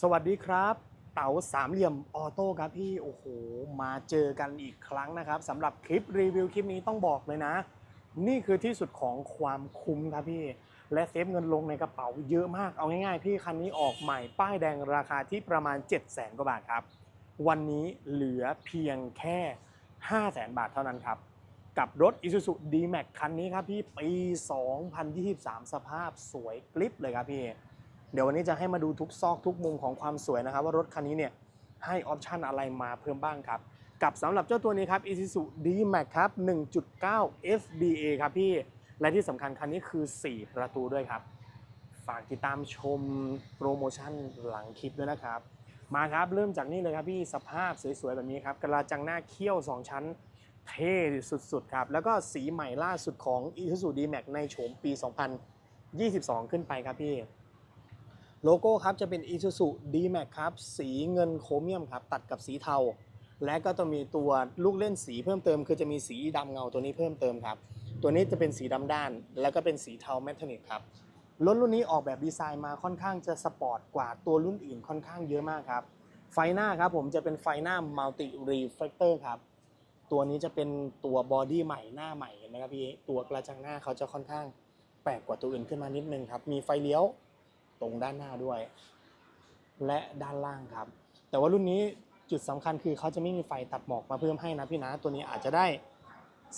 สวัสดีครับ เต๋าสามเหลี่ยมออโต้ครับพี่โอ้โห มาเจอกันอีกครั้งนะครับสำหรับคลิปรีวิวคลิปนี้ต้องบอกเลยนะ นี่คือที่สุดของความคุ้มครับพี่ และเซฟเงินลงในกระเป๋าเยอะมากเอาง่ายๆ พี่คันนี้ออกใหม่ป้ายแดงราคาที่ประมาณ 7 0 0 0 0 0กว่าบาทครับ วันนี้เหลือเพียงแค่ 5 0 0 0 0 0บาทเท่านั้นครับ กับรถ Isuzu D-Max คันนี้ครับพี่ปี 2023 สภาพสวยกลิปเลยครับพี่ เดี๋ยววันนี้จะให้มาดูทุกซอกทุกมุมของความสวยนะครับ ว่ารถคันนี้เนี่ยให้ออปชันอะไรมาเพิ่มบ้างครับ กับสำหรับเจ้าตัวนี้ครับ Isuzu D-Max ครับ 1.9 FBA ครับพี่ และที่สำคัญคันนี้คือ 4 ประตูด้วยครับ ฝากติดตามชมโปรโมชั่นหลังคลิปด้วยนะครับ มาครับเริ่มจากนี่เลยครับพี่สภาพสวยๆแบบนี้ครับกระจังหน้าเขี้ยว 2 ชั้นเท่สุดๆครับ แล้วก็สีใหม่ล่าสุดของ Isuzu D-Max ในโฉมปี 2022 ขึ้นไปครับพี่ โลโก้ครับจะเป็น Isuzu D-Max ครับสีเงินโครเมียมครับตัดกับสีเทา และก็จะมีตัวลูกเล่นสีเพิ่มเติม คือจะมีสีดำเงาตัวนี้เพิ่มเติมครับ ตัวนี้จะเป็นสีดำด้าน แล้วก็เป็นสีเทาแมทเทนิกครับรถรุ่นนี้ออกแบบดีไซน์มาค่อนข้างจะสปอร์ตกว่าตัวรุ่นอื่นค่อนข้างเยอะมากครับไฟหน้าครับผมจะเป็นไฟหน้า Multi Reflector ครับตัวนี้จะเป็นตัวบอดี้ใหม่หน้าใหม่เห็นไหมครับพี่ตัวกระจังหน้าเขาจะค่อนข้างแปลกกว่าตัวอื่นขึ้นมานิดนึงครับมีไฟเลี้ยว ตรงด้านหน้าด้วย และด้านล่างครับ แต่ว่ารุ่นนี้จุดสำคัญคือเขาจะไม่มีไฟตัดหมอกมาเพิ่มให้นะพี่นะ ตัวนี้อาจจะได้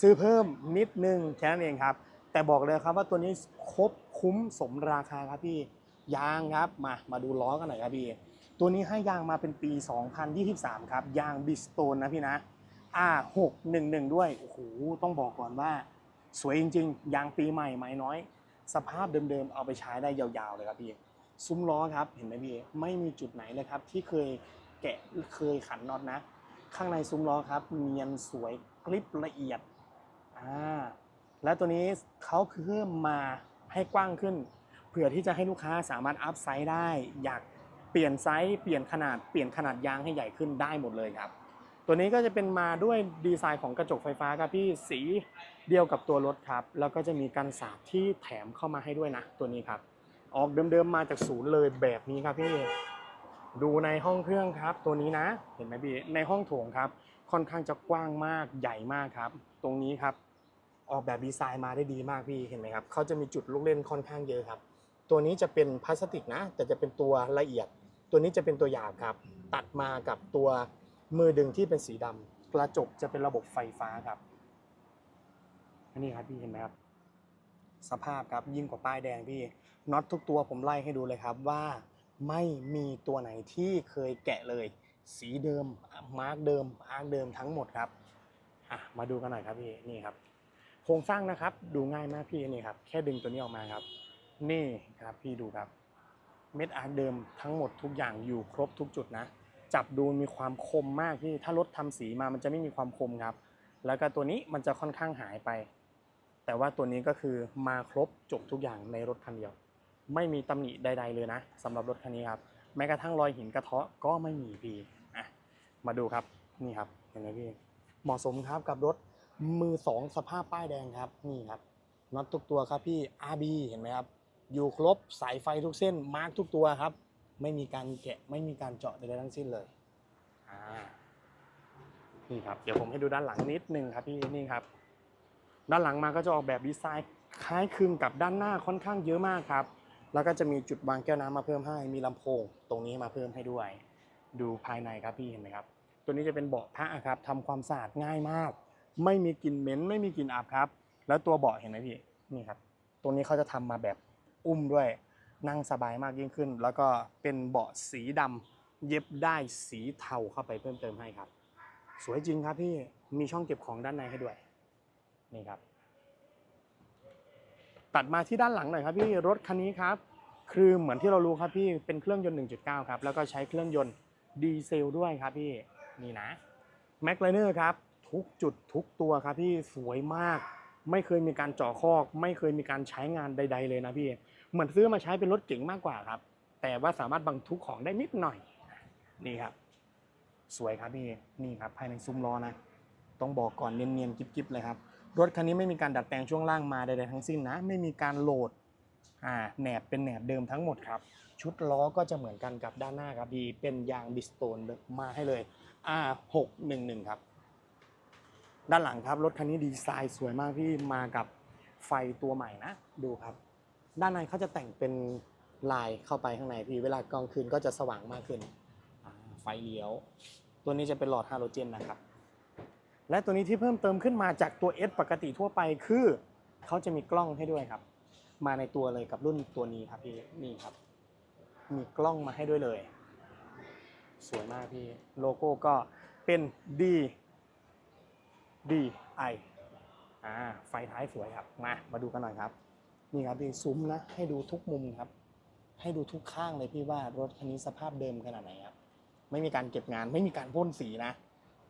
ซื้อเพิ่มนิดนึงแค่นั้นเองครับ แต่บอกเลยครับว่าตัวนี้ครบคุ้มสมราคาครับพี่ยางครับมามาดูล้อกันหน่อยครับพี่ตัวนี้ให้ยางมาเป็นปี 2023 ครับ ยางบิสโตนนะพี่นะ R611 ด้วย โอ้โห ต้องบอกก่อนว่า สวยจริง ๆ ยางปีใหม่ไม้น้อย สภาพเดิมๆ เอาไปใช้ได้ยาวๆ เลยครับพี่ ซุ้มล้อครับเห็นไหมพี่ไม่มีจุดไหนเลยครับ ที่เคยแกะเคยขันน็อตนะ ข้างในซุ้มล้อครับเนียนสวยกริบละเอียดอ่าและตัวนี้เขาเพิ่มมาให้กว้างขึ้น เผื่อที่จะให้ลูกค้าสามารถอัพไซด์ได้ อยากเปลี่ยนไซส์เปลี่ยนขนาดเปลี่ยนขนาดยางให้ใหญ่ขึ้นได้หมดเลยครับ ตัวนี้ก็จะเป็นมาด้วยดีไซน์ของกระจกไฟฟ้าครับพี่สีเดียวกับตัวรถครับ แล้วก็จะมีกันสาดที่แถมเข้ามาให้ด้วยนะ ตัวนี้ครับ ออกเดิมๆมาจากศูนย์เลยแบบนี้ครับพี่ ดูในห้องเครื่องครับ ตัวนี้นะ เห็นไหมพี่ ในห้องโถงครับ ค่อนข้างจะกว้างมากใหญ่มากครับ ตรงนี้ครับ ออกแบบดีไซน์มาได้ดีมากพี่ เห็นไหมครับ เขาจะมีจุดลูกเล่นค่อนข้างเยอะครับ ตัวนี้จะเป็นพลาสติกนะ แต่จะเป็นตัวละเอียด ตัวนี้จะเป็นตัวหยาบครับ ตัดมากับตัวมือดึงที่เป็นสีดำกระจกจะเป็นระบบไฟฟ้าครับ อันนี้ครับพี่เห็นไหมครับ สภาพครับยิ่งกว่าป้ายแดงพี่น็อตทุกตัวผมไล่ให้ดูเลยครับว่าไม่มีตัวไหนที่เคยแกะเลย สีเดิมมาร์กเดิมอาร์กเดิมทั้งหมดครับมาดูกันหน่อยครับพี่นี่ครับ โครงสร้างนะครับดูง่ายมากพี่นี่ครับ แค่ดึงตัวนี้ออกมาครับ นี่ครับพี่ดูครับ เม็ดอาร์ตเดิมทั้งหมดทุกอย่างอยู่ครบทุกจุดนะ จับดูมีความคมมากพี่ถ้ารถทำสีมามันจะไม่มีความคมครับ แล้วก็ตัวนี้มันจะค่อนข้างหายไป แต่ว่าตัวนี้ก็คือมาครบจบทุกอย่างในรถคันเดียว ไม่มีตำหนิใด ๆเลยนะสำหรับรถคันนี้ครับแม้กระทั่งรอยหินกระเทาะก็ไม่มีพี่อะมาดูครับนี่ครับเห็นไหมพี่เหมาะสมครับกับรถมือสองสภาพป้ายแดงครับนี่ครับน็อตทุกตัวครับพี่ RB เห็นไหมครับอยู่ครบสายไฟทุกเส้นมาร์กทุกตัวครับ ไม่มีการแกะไม่มีการเจาะใดๆทั้งสิ้นเลยนี่ครับเดี๋ยวผมให้ดูด้านหลังนิดนึงครับพี่นี่ครับ ด้านหลังมาก็จะออกแบบดีไซน์คล้ายคลึงกับด้านหน้าค่อนข้างเยอะมากครับ แล้วก็จะมีจุดวางแก้วน้ำมาเพิ่มให้ มีลำโพงตรงนี้มาเพิ่มให้ด้วย ดูภายในครับพี่เห็นไหมครับ ตัวนี้จะเป็นเบาะผ้าครับทำความสะอาดง่ายมาก ไม่มีกลิ่นเหม็นไม่มีกลิ่นอับครับ แล้วตัวเบาะเห็นไหมพี่ นี่ครับ ตรงนี้เขาจะทำมาแบบอุ้มด้วย นั่งสบายมากยิ่งขึ้น แล้วก็เป็นเบาะสีดำเย็บได้สีเทาเข้าไปเพิ่มเติมให้ครับ สวยจริงครับพี่ มีช่องเก็บของด้านในให้ด้วย นี่ครับ ตัดมาที่ด้านหลังหน่อยครับพี่รถคันนี้ครับคือเหมือนที่เรารู้ครับพี่เป็นเครื่องยนต์ 1.9 ครับ แล้วก็ใช้เครื่องยนต์ดีเซลด้วยครับพี่นี่นะแม็กไลเนอร์ครับทุกจุดทุกตัวครับพี่สวยมาก ไม่เคยมีการเจาะคอก ไม่เคยมีการใช้งานใด ๆ เลยนะพี่ เหมือนซื้อมาใช้เป็นรถเก๋งมากกว่าครับ แต่ว่าสามารถบรรทุกของได้นิดหน่อยนี่ครับ สวยครับพี่นี่ครับภายในซุ้มล้อนะ ต้องบอกก่อนเนียนๆกิ๊บๆเลยครับ รถคันนี้ไม่มีการดัดแปลงช่วงล่างมาใดๆทั้งสิ้นนะ ไม่มีการโหลดแหนบเป็นแหนบเดิมทั้งหมดครับ ชุดล้อก็จะเหมือนกันกับด้านหน้าครับพี่เป็นยางบิสโตนมาให้เลย R611 ครับ ด้านหลังครับรถคันนี้ดีไซน์สวยมากพี่มากับไฟตัวใหม่นะ ดูครับ ด้านในเขาจะแต่งเป็นลายเข้าไปข้างในพี่เวลากลางคืนก็จะสว่างมากขึ้นไฟเลี้ยว ตัวนี้จะเป็นหลอดฮาโลเจนนะครับ และตัวนี้ที่เพิ่มเติมขึ้นมาจากตัว S ปกติทั่วไปคือเขาจะมีกล้องให้ด้วยครับ มาในตัวเลยกับรุ่นตัวนี้ครับพี่นี่ครับ มีกล้องมาให้ด้วยเลย สวยมากพี่โลโก้ก็เป็น D D I อ่าไฟท้ายสวยครับมามาดูกันหน่อยครับ นี่ครับพี่ซุ้มนะ ให้ดูทุกมุมครับ ให้ดูทุกข้างเลยพี่ว่ารถคันนี้สภาพเดิมขนาดไหนครับ ไม่มีการเก็บงานไม่มีการพ่นสีนะ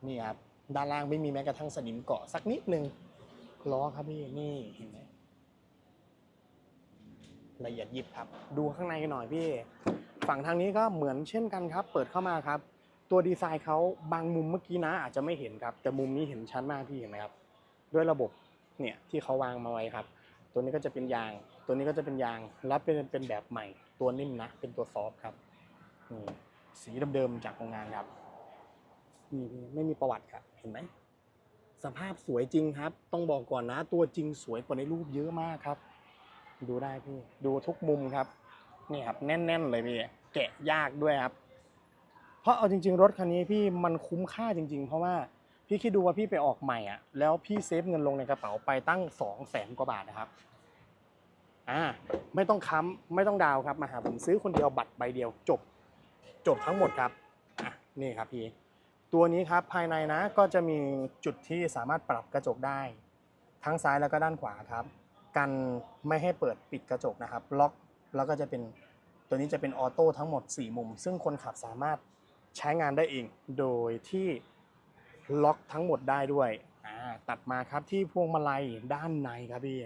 นี่ครับ ด้านล่างไม่มีแม้กระทั่งสนิมเกาะสักนิดนึงล้อครับพี่นี่เห็นไหมละเอียดยิบครับ ดูข้างในกันหน่อยพี่ ฝั่งทางนี้ก็เหมือนเช่นกันครับ เปิดเข้ามาครับ ตัวดีไซน์เขาบางมุมเมื่อกี้นะ อาจจะไม่เห็นครับ แต่มุมนี้เห็นชัดมากพี่เห็นไหมครับ ด้วยระบบเนี่ยที่เขาวางมาไว้ครับ ตัวนี้ก็จะเป็นยาง ตัวนี้ก็จะเป็นยางแล้วเป็นเป็นแบบใหม่ ตัวนิ่มนะ เป็นตัวซอฟต์ครับนี่สีเดิมๆจากโรงงานครับ นี่ไม่มีประวัติครับเห็นไหมสภาพสวยจริงครับ ต้องบอกก่อนนะ ตัวจริงสวยกว่าในรูปเยอะมากครับ ดูได้พี่ดูทุกมุมครับ นี่ครับแน่น ๆ เลยพี่แกะยากด้วยครับ เพราะเอาจริง ๆ รถคันนี้พี่มันคุ้มค่าจริง ๆ เพราะว่าพี่คิดดูว่าพี่ไปออกใหม่อะแล้วพี่เซฟเงินลงในกระเป๋าไปตั้งสองแสนกว่าบาทนะครับอ่าไม่ต้องค้ำไม่ต้องดาวครับมาหาผมซื้อคนเดียวบัตรใบเดียวจบ จบทั้งหมดครับอะนี่ครับพี่ ตัวนี้ครับภายในนะก็จะมีจุดที่สามารถปรับกระจกได้ ทั้งซ้ายแล้วก็ด้านขวาครับ กันไม่ให้เปิดปิดกระจกนะครับ ล็อกแล้วก็จะเป็นตัวนี้จะเป็นออโต้ทั้งหมด 4 มุม ซึ่งคนขับสามารถใช้งานได้เอง โดยที่ล็อกทั้งหมดได้ด้วยตัดมาครับที่พวงมาลัยด้านในครับพี่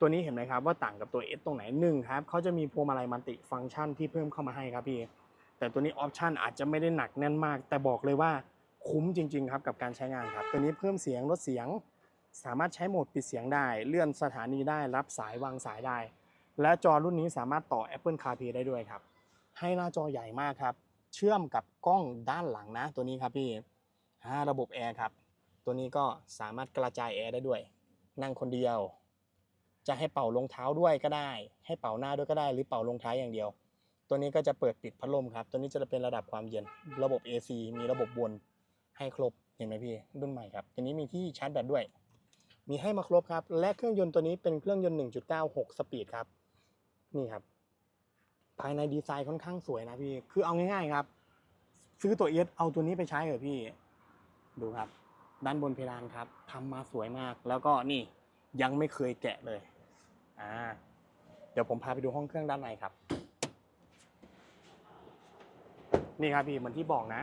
ตัวนี้เห็นไหมครับว่าต่างกับตัว S ตรงไหนหนึ่งครับเขาจะมีพวงมาลัยมัลติฟังก์ชันที่เพิ่มเข้ามาให้ครับพี่แต่ตัวนี้ออปชันอาจจะไม่ได้หนักแน่นมาก แต่บอกเลยว่า คุ้มจริง ๆ ครับกับการใช้งานครับ ตัวนี้เพิ่มเสียงลดเสียง สามารถใช้โหมดปิดเสียงได้ เลื่อนสถานีได้รับสายวางสายได้ และจอรุ่นนี้สามารถต่อ Apple CarPlay ได้ด้วยครับ ให้หน้าจอใหญ่มากครับ เชื่อมกับกล้องด้านหลังนะ ตัวนี้ครับพี่อ่าระบบแอร์ครับ ตัวนี้ก็สามารถกระจายแอร์ได้ด้วย นั่งคนเดียว จะให้เป่าลงเท้าด้วยก็ได้ ให้เป่าหน้าด้วยก็ได้ หรือเป่าลงท้ายอย่างเดียว ตัวนี้ก็จะเปิดปิดพัดลมครับ ตัวนี้จะเป็นระดับความเย็น ระบบ AC มีระบบวน ให้ครบเห็นไหมพี่รุ่นใหม่ครับตัวนี้มีที่ชาร์จแบตด้วย มีให้มาครบครับ และเครื่องยนต์ตัวนี้เป็นเครื่องยนต์ 1.96 สปีดครับ นี่ครับ ภายในดีไซน์ค่อนข้างสวยนะพี่ คือเอาง่ายๆครับ ซื้อตัวเอสเอาตัวนี้ไปใช้เถอะพี่ ดูครับ ด้านบนเพดานครับทำมาสวยมาก แล้วก็นี่ยังไม่เคยแกะเลย อ่า เดี๋ยวผมพาไปดูห้องเครื่องด้านในครับ นี่ครับพี่เหมือนที่บอกนะ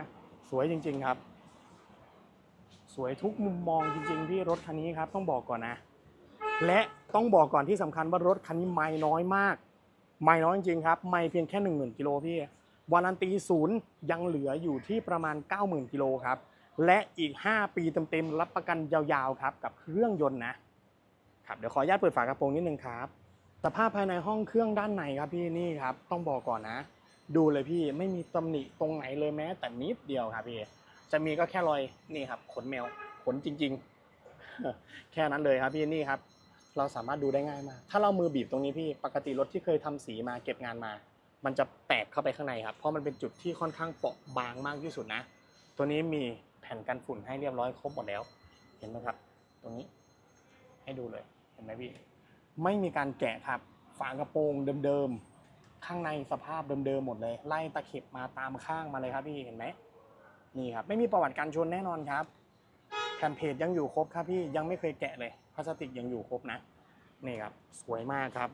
สวยจริง ๆ ครับ สวยทุกมุมมองจริงๆพี่รถคันนี้ครับต้องบอกก่อนนะ และต้องบอกก่อนที่สำคัญว่ารถคันนี้ไม่น้อยมาก ไม่น้อยจริงๆครับ ไม่เพียงแค่ 10,000กิโลพี่วารันตีศูนย์ยังเหลืออยู่ที่ประมาณ 90,000กิโลครับและอีก 5 ปีเต็มๆรับประกันยาวๆครับกับเครื่องยนต์นะครับเดี๋ยวขออนุญาตเปิดฝากระโปรงนิดนึงครับสภาพภายในห้องเครื่องด้านในครับพี่นี่ครับต้องบอกก่อนนะ ดูเลยพี่ไม่มีตำหนิตรงไหนเลยแม้แต่นิดเดียวครับพี่ จะมีก็แค่รอยนี่ครับ ขนแมวขนจริง ๆ แค่นั้นเลยครับพี่นี่ครับ เราสามารถดูได้ง่ายมาก ถ้าเรามือบีบตรงนี้พี่ปกติรถที่เคยทำสีมาเก็บงานมา มันจะแตกเข้าไปข้างในครับ เพราะมันเป็นจุดที่ค่อนข้างเปราะบางมากที่สุดนะ ตัวนี้มีแผ่นกันฝุ่นให้เรียบร้อยครบหมดแล้ว เห็นไหมครับ ตรงนี้ให้ดูเลยเห็นไหมพี่ไม่มีการแกะครับฝากระโปรงเดิมๆข้างในสภาพเดิมๆหมดเลย ไล่ตะเข็บมาตามข้างมาเลยครับพี่เห็นไหม นี่ครับไม่มีประวัติการชนแน่นอนครับแผ่นเพจยังอยู่ครบครับพี่ยังไม่เคยแกะเลยพลาสติกยังอยู่ครบนะนี่ครับสวยมากครับ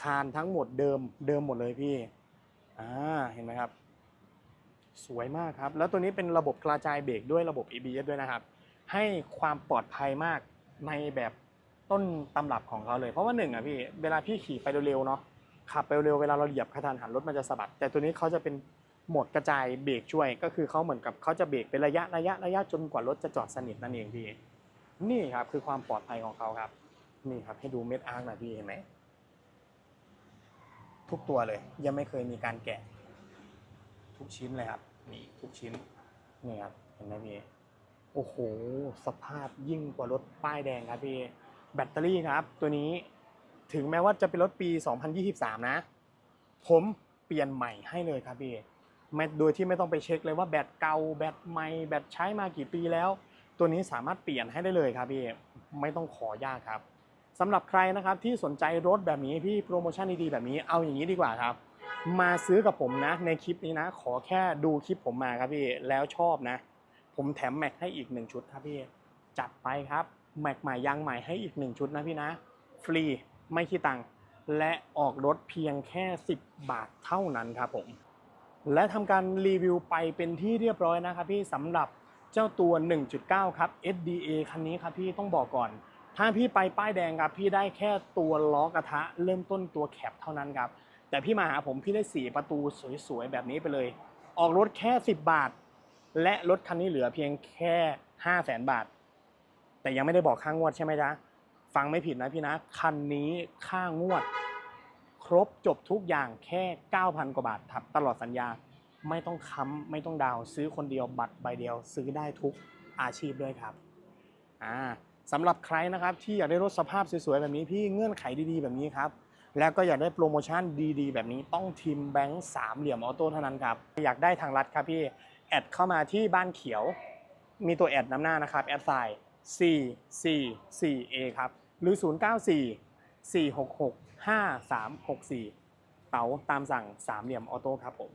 คานทั้งหมดเดิมเดิมหมดเลยพี่อ่าเห็นไหมครับ สวยมากครับ แล้วตัวนี้เป็นระบบกระจายเบรกด้วยระบบ ABS ด้วยนะครับ ให้ความปลอดภัยมากในแบบต้นตำรับของเขาเลยเพราะว่าหนึ่งอะพี่เวลาพี่ขี่ไปเร็วๆเนาะขับไปเร็วเวลาเราเหยียบกระทันหันรถมันจะสะบัด แต่ตัวนี้เขาจะเป็น โหมดกระจายเบรกช่วยก็คือเขาเหมือนกับเขาจะเบรกเป็นระยะระยะระยะจนกว่ารถจะจอดสนิทนั่นเองพี่นี่ครับคือความปลอดภัยของเขาครับ นี่ครับให้ดูเม็ดอาร์คหน่อยพี่เห็นไหมทุกตัวเลย ยังไม่เคยมีการแกะ ทุกชิ้นเลยครับนี่ทุกชิ้นนี่ครับเห็นไหมพี่โอ้โห สภาพยิ่งกว่ารถป้ายแดงครับพี่แบตเตอรี่ครับ ตัวนี้ถึงแม้ว่าจะเป็นรถปี 2023 นะ ผมเปลี่ยนใหม่ให้เลยครับพี่ ไม่โดยที่ไม่ต้องไปเช็คเลยว่าแบตเก่าแบตใหม่แบตใช้มากี่ปีแล้ว ตัวนี้สามารถเปลี่ยนให้ได้เลยครับพี่ไม่ต้องขอยากครับสำหรับใครนะครับที่สนใจรถแบบนี้พี่โปรโมชั่นดีๆแบบนี้เอาอย่างนี้ดีกว่าครับ มาซื้อกับผมนะ ในคลิปนี้นะ ขอแค่ดูคลิปผมมาครับพี่แล้วชอบนะ ผมแถมแม็กให้อีกหนึ่งชุดครับพี่จัดไปครับแม็กใหม่ยางใหม่ให้อีกหนึ่งชุดนะพี่นะ ฟรีไม่คิดตังค์และออกรถเพียงแค่ 10 บาทเท่านั้นครับผม และทำการรีวิวไปเป็นที่เรียบร้อยนะครับพี่สำหรับเจ้าตัว 1.9 ครับ SDA คันนี้ครับพี่ต้องบอกก่อน ถ้าพี่ไปป้ายแดงครับพี่ได้แค่ตัวล้อกระทะเริ่มต้นตัวแคปเท่านั้นครับ แต่พี่มาหาผมพี่ได้สี่ประตูสวยๆ แบบนี้ไปเลย ออกรถแค่ 10 บาท และรถคันนี้เหลือเพียงแค่5 0 0แสนบาท แต่ยังไม่ได้บอกค่างวดใช่ไหมจ๊ะฟังไม่ผิดนะพี่นะ คันนี้ค่างวด ครบจบทุกอย่างแค่ 9,000 กว่าบาทครับตลอดสัญญาไม่ต้องค้ำไม่ต้องดาวซื้อคนเดียวบัตรใบเดียว ซื้อได้ทุกอาชีพด้วยครับอ่าสำหรับใครนะครับที่อยากได้รถสภาพสวยๆแบบนี้พี่เงื่อนไขดีๆ แบบนี้ครับแล้วก็อยากได้โปรโมชั่นดีๆ แบบนี้ต้องทีมแบงค์สามเหลี่ยมออโต้เท่านั้นครับอยากได้ทางรัฐครับพี่แอดเข้ามาที่บ้านเขียว มีตัวแอดนำหน้านะครับแอดไซน์4 4 4 A ครับหรือ 094 466 5364เต๋าตามสั่งสามเหลี่ยมออโต้ครับผม